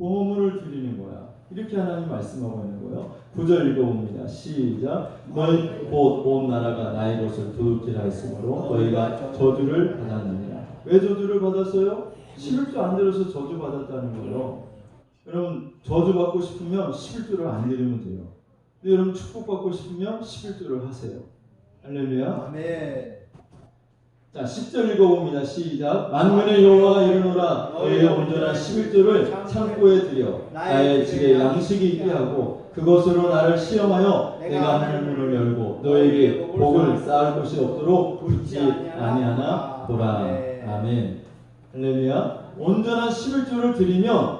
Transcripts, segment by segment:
보물을 드리는 거야. 이렇게 하나님 말씀하고 있는 거예요. 9절 읽어봅니다. 시작. 너희 곧온 나라가 나의 것을 도둑질하 했으므로 너희가 저주를 받았느니라. 왜 저주를 받았어요? 11조 안 들어서 저주 받았다는 거예요. 여러분 저주 받고 싶으면 11조를 안 드리면 돼요. 여러분 축복 받고 싶으면 11조를 하세요. 할렐루야. 아멘. 자, 10절 읽어봅니다. 시작. 만군의 여호와가 이르노라 너희의 온전한 11조를 창고에 들여 나의 집에 양식이 있게 하고 그것으로 나를 시험하여 내가 하늘문을 열고 너에게 복을 쌓을 곳이 없도록 붙지 아니하나 보라. 아멘. 할렐루야. 온전한 11조를 드리면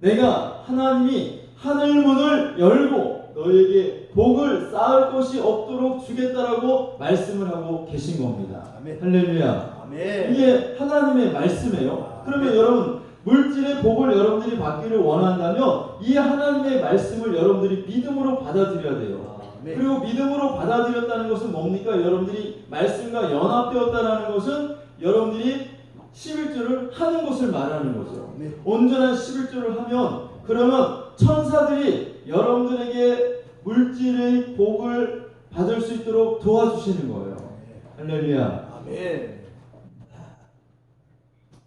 내가 하나님이 하늘문을 열고 너에게 복을 쌓을 곳이 없도록 주겠다라고 말씀을 하고 계신 겁니다. 아멘. 할렐루야. 아멘. 이게 하나님의 말씀이에요. 그러면 여러분 물질의 복을 여러분들이 받기를 원한다면 이 하나님의 말씀을 여러분들이 믿음으로 받아들여야 돼요. 아멘. 그리고 믿음으로 받아들였다는 것은 뭡니까? 여러분들이 말씀과 연합되었다는 것은 여러분들이 11조를 하는 것을 말하는 거죠. 아멘. 온전한 11조를 하면 그러면 천사들이 여러분들에게 물질의 복을 받을 수 있도록 도와주시는 거예요. 할렐루야. 아멘.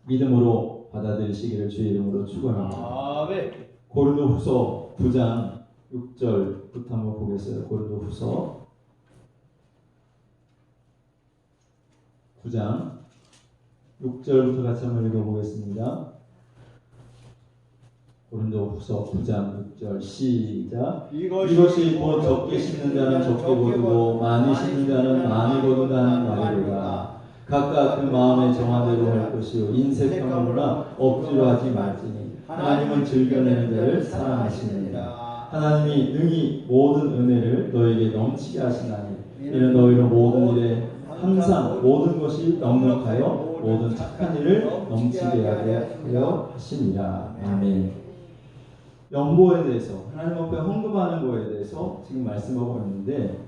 믿음으로 받아들이시기를 주의 이름으로 축원합니다. 아멘. 고린도후서 9장 6절부터 한번 보겠어요. 고린도후서 9장 6절부터 같이 한번 읽어보겠습니다. 고린도후서 9장 6절 시작 이것이 곧 적게 심는 자는 적게 거두고 많이 심는 자는 많이 거둔다는 말이로다. 각각 그 마음에 정한 대로 할 것이요 인색함으로나 억지로 하지 말지니 하나님은 즐겨내는 자를 사랑하시느니라. 하나님이 능히 모든 은혜를 너에게 넘치게 하시나니 이는 너희로 모든 일에 항상 모든 것이 넉넉하여 모든 착한 일을 넘치게 하게 하려 하시니라. 아멘. 연보에 대해서 하나님 앞에 헌금하는 거에 대해서 지금 말씀하고 있는데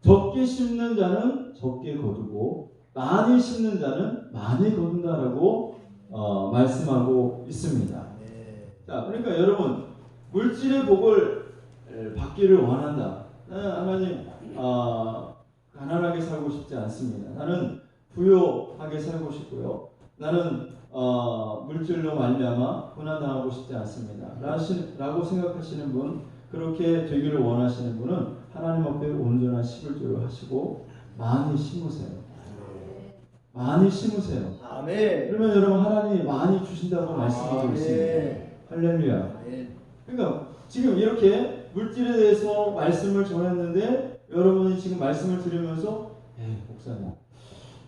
적게 심는 자는 적게 거두고 많이 심는 자는 많이 거둔다라고 어, 말씀하고 있습니다. 네. 자, 그러니까 여러분 물질의 복을 에, 받기를 원한다. 하나님 어, 가난하게 살고 싶지 않습니다. 나는 부요하게 살고 싶고요. 나는 어, 물질로 말미암아 고난당하고 싶지 않습니다. 라고 생각하시는 분, 그렇게 되기를 원하시는 분은 하나님 앞에 온전한 11조를 하시고 많이 심으세요. 많이 심으세요. 아멘. 그러면 여러분 하나님이 많이 주신다고 말씀하고 있습니다. 할렐루야. 그러니까 지금 이렇게 물질에 대해서 말씀을 전했는데 여러분이 지금 말씀을 들으면서 에이 목사님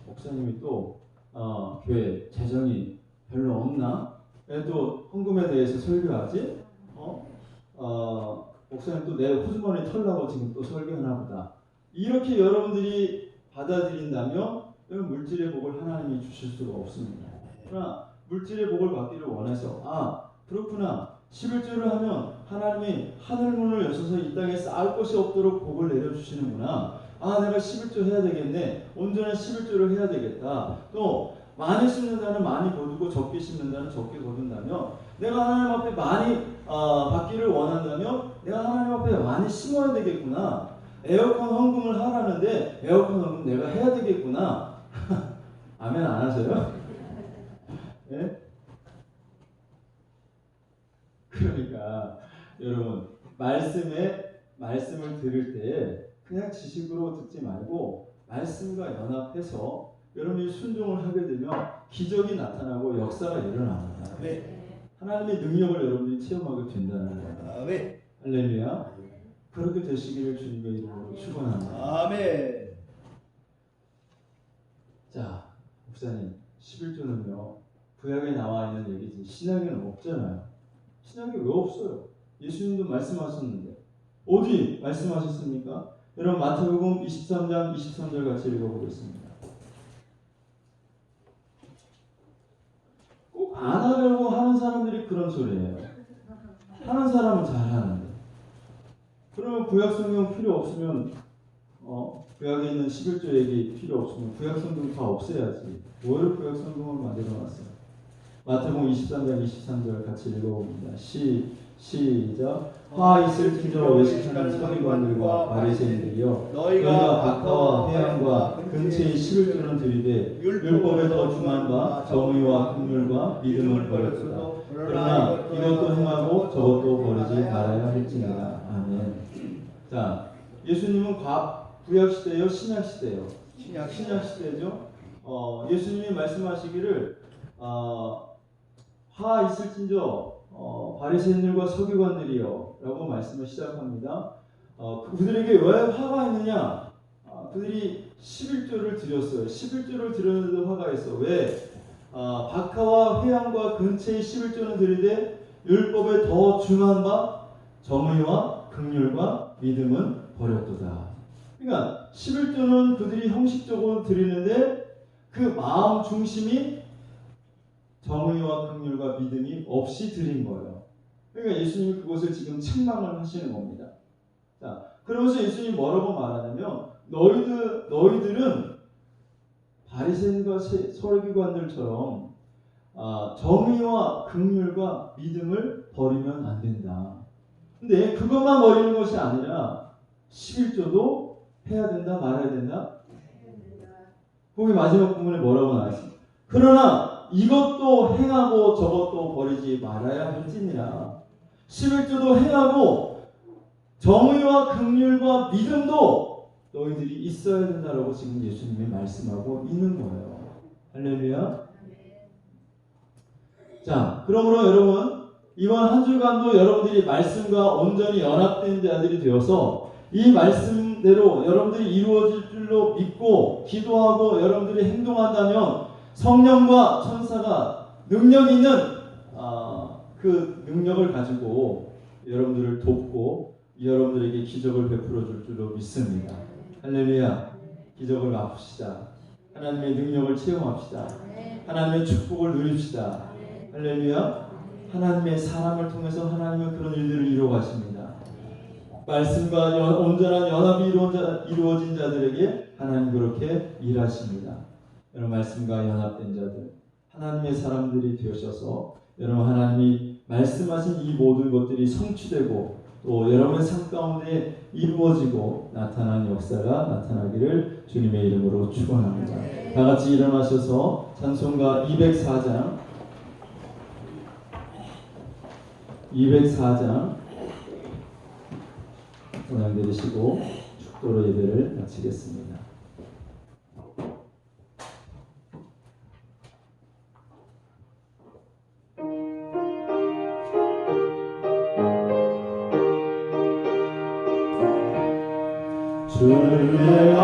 목사님이 또 어, 교회 재정이 별로 없나? 왜또 헌금에 대해서 설교하지? 어? 어, 목사님 또 내 호주머니 털라고 지금 또 설교하나 보다. 이렇게 여러분들이 받아들인다면 물질의 복을 하나님이 주실 수가 없습니다. 그러나 물질의 복을 받기를 원해서 아 그렇구나 11조를 하면 하나님이 하늘문을 여셔서 이 땅에 쌓을 것이 없도록 복을 내려주시는구나 아 내가 11조 해야 되겠네 온전한 11조를 해야 되겠다 또 많이 심는 자는 많이 거두고 적게 심는 자는 적게 거둔다면 내가 하나님 앞에 많이 아, 받기를 원한다면 내가 하나님 앞에 많이 심어야 되겠구나 에어컨 헌금을 하라는데 에어컨 헌금 내가 해야 되겠구나 아멘 안 하세요? 예? 그러니까 여러분 말씀에 말씀을 들을 때 그냥 지식으로 듣지 말고 말씀과 연합해서 여러분이 순종을 하게 되면 기적이 나타나고 역사가 일어납니다. 아멘. 하나님의 능력을 여러분이 체험하게 된다는 거예요. 아멘. 할렐루야. 그렇게 되시기를 주님의 이름으로 축원합니다. 아멘. 자, 목사님, 11조는요, 구약에 나와 있는 얘기지, 신약에는 없잖아요. 신약에 왜 없어요? 예수님도 말씀하셨는데. 어디 말씀하셨습니까? 여러분, 마태복음 23장 23절 같이 읽어보겠습니다. 꼭 안 하려고 하는 사람들이 그런 소리예요. 하는 사람은 잘 하는데. 그러면 구약 성경 필요 없으면 어, 구약에 있는 11조 얘기 필요 없으면 구약 성경 다 없애야지. 뭘 구약 성경을 만들어 놨어요? 마태복음 23장 23절 같이 읽어봅니다. 시 시작. 화 있을진저 외식하는 서기관들과 바리새인들이여 너희가 박하와 회양과 근처의 11조는 들이되 율법에 더 중한 바 정의와 긍휼과 믿음을 버렸도다. 그러나 이것도 행하고 저것도 버리지 말아야 할지니라. 아멘. 자, 예수님은 과 구약 시대요, 신약 시대요. 신약 신약 시대죠. 어, 예수님이 말씀하시기를 어, 화 있을진저 어, 바리새인들과 서기관들이요라고 말씀을 시작합니다. 어, 그들에게 왜 화가 있느냐? 아, 그들이 11조를 드렸어요. 11조를 드렸는데도 화가 있어. 왜? 아, 박하와 회양과 근처의 11조는 드리되 율법에 더 중한 바 정의와 긍휼과 믿음은 버렸도다. 그러니까 11조는 그들이 형식적으로 드리는데 그 마음 중심이 정의와 긍휼과 믿음이 없이 드린 거예요. 그러니까 예수님이 그것을 지금 책망을 하시는 겁니다. 자, 그러면서 예수님이 뭐라고 말하냐면 너희들 너희들은 바리새인과 세- 서기관들처럼 아, 정의와 긍휼과 믿음을 버리면 안 된다. 근데 그것만 버리는 것이 아니라 11조도 해야 된다 말아야 된다. 거기 마지막 부분에 뭐라고 나왔습니까? 그러나 이것도 행하고 저것도 버리지 말아야 할지니라. 11조도 행하고 정의와 긍휼과 믿음도 너희들이 있어야 된다라고 지금 예수님이 말씀하고 있는 거예요. 할렐루야. 자, 그러므로 여러분 이번 한 주간도 여러분들이 말씀과 온전히 연합된 자들이 되어서 이 말씀대로 여러분들이 이루어질 줄로 믿고 기도하고 여러분들이 행동한다면 성령과 천사가 능력 있는 아, 그 능력을 가지고 여러분들을 돕고 여러분들에게 기적을 베풀어 줄 줄로 믿습니다. 할렐루야. 기적을 맛봅시다. 하나님의 능력을 체험합시다. 하나님의 축복을 누립시다. 할렐루야. 하나님의 사랑을 통해서 하나님은 그런 일들을 이루어 가십니다. 말씀과 연- 온전한 연합이 이루어진, 자들에게 하나님 그렇게 일하십니다. 여러분 말씀과 연합된 자들 하나님의 사람들이 되셔서 여러분 하나님이 말씀하신 이 모든 것들이 성취되고 또 여러분의 삶 가운데 이루어지고 나타나는 역사가 나타나기를 주님의 이름으로 축원합니다. 다 같이 일어나셔서 찬송가 204장 204장 동양 내리시고 축도로 예배를 마치겠습니다. 주